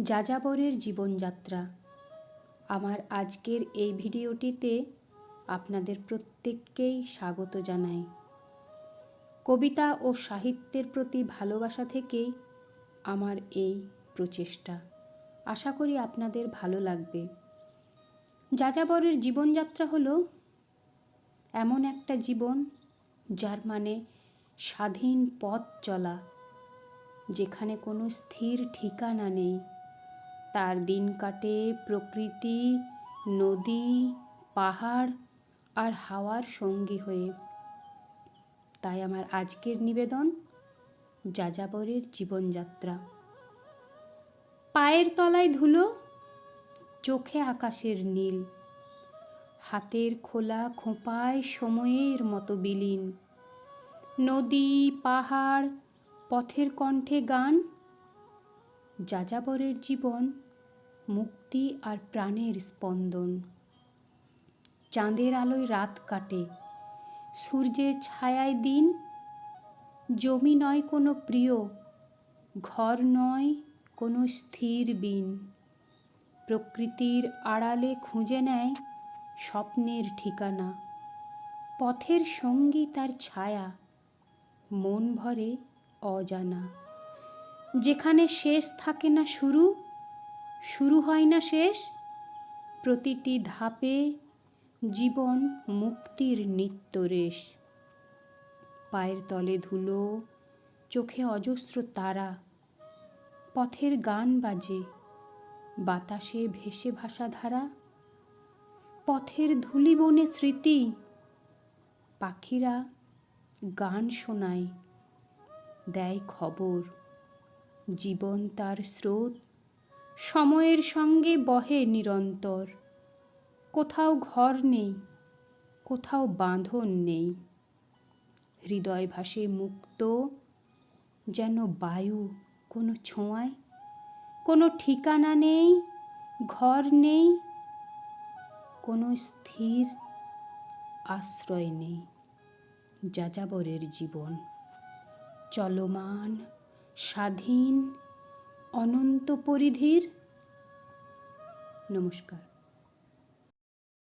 যাযাবরের জীবনযাত্রা। আমার আজকের এই ভিডিওটিতে আপনাদের প্রত্যেককেই স্বাগত জানাই। কবিতা ও সাহিত্যের প্রতি ভালোবাসা থেকেই আমার এই প্রচেষ্টা। আশা করি আপনাদের ভালো লাগবে। যাযাবরের জীবনযাত্রা হলো এমন একটা জীবন যার মানে স্বাধীন পথ চলা, যেখানে কোনো স্থির ঠিকানা নেই। তার দিন কাটে প্রকৃতি, নদী, পাহাড় আর হাওয়ার সঙ্গী হয়ে। তাই আমার আজকের নিবেদন, যাযাবরের জীবনযাত্রা। পায়ের তলায় ধুলো, চোখে আকাশের নীল। হাতের খোলা খোঁপায় সময়ের মতো বিলীন। নদী, পাহাড়, পথের কণ্ঠে গান যাযাবরের জীবন, মুক্তি আর প্রাণের স্পন্দন। চাঁদের আলোয় রাত কাটে, সূর্যের ছায়ায় দিন। জমি নয় কোনো প্রিয়, ঘর নয় কোনো স্থির বিন। প্রকৃতির আড়ালে খুঁজে নেয় স্বপ্নের ঠিকানা। পথের সঙ্গী তার ছায়া, মন ভরে অজানা। যেখানে শেষ থাকে না শুরু শুরু হয় না শেষ, প্রতিটি ধাপে জীবন মুক্তির নিত্য রেশ। পায়ের তলে ধুলো, চোখে অজস্র তারা, পথের গান বাজে, বাতাসে ভেসে ভাসা ধারা, পথের ধুলি বনে স্মৃতি, পাখিরা গান শোনায়, দেয় খবর। জীবন তার স্রোত। সময়ের সঙ্গে বহে নিরন্তর। কোথাও ঘর নেই, কোথাও বাঁধন নেই। হৃদয় ভাসে মুক্ত, যেন বায়ু কোনো ছোঁয়ায়। কোনো ঠিকানা নেই, ঘর নেই, কোনো স্থির আশ্রয় নেই। যাযাবরের জীবন চলমান স্বাধীন অনন্ত পরিধির। নমস্কার।